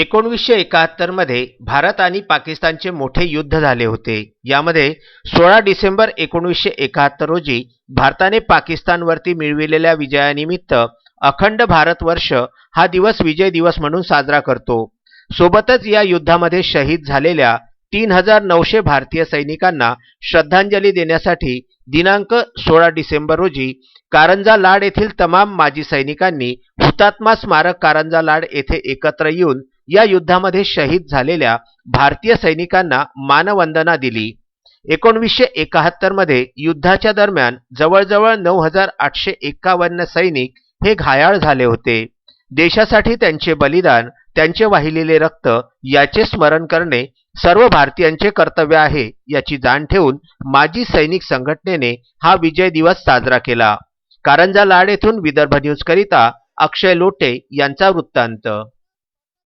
एकोणवीसशे एकाहत्तरमध्ये भारत आणि पाकिस्तानचे मोठे युद्ध झाले होते. यामध्ये सोळा डिसेंबर एकोणवीसशे एकाहत्तर रोजी भारताने पाकिस्तानवरती मिळविलेल्या विजयानिमित्त अखंड भारतवर्ष हा दिवस विजय दिवस म्हणून साजरा करतो. सोबतच या युद्धामध्ये शहीद झालेल्या तीन हजार नऊशे भारतीय सैनिकांना श्रद्धांजली देण्यासाठी दिनांक सोळा डिसेंबर रोजी कारंजा लाड येथील तमाम माजी सैनिकांनी हुतात्मा स्मारक कारंजा लाड येथे एकत्र येऊन या युद्धामध्ये शहीद झालेल्या भारतीय सैनिकांना मानवंदना दिली. एकोणवीसशे एकाहत्तरमध्ये युद्धाच्या दरम्यान जवळजवळ नऊ हजार आठशे एक्कावन्न सैनिक हे घायाळ झाले होते. देशासाठी त्यांचे बलिदान त्यांचे वाहिलेले रक्त याचे स्मरण करणे सर्व भारतीयांचे कर्तव्य आहे याची जाण ठेवून माजी सैनिक संघटनेने हा विजय दिवस साजरा केला. कारंजा लाड येथून विदर्भ न्यूज करिता अक्षय लोटे यांचा वृत्तांत.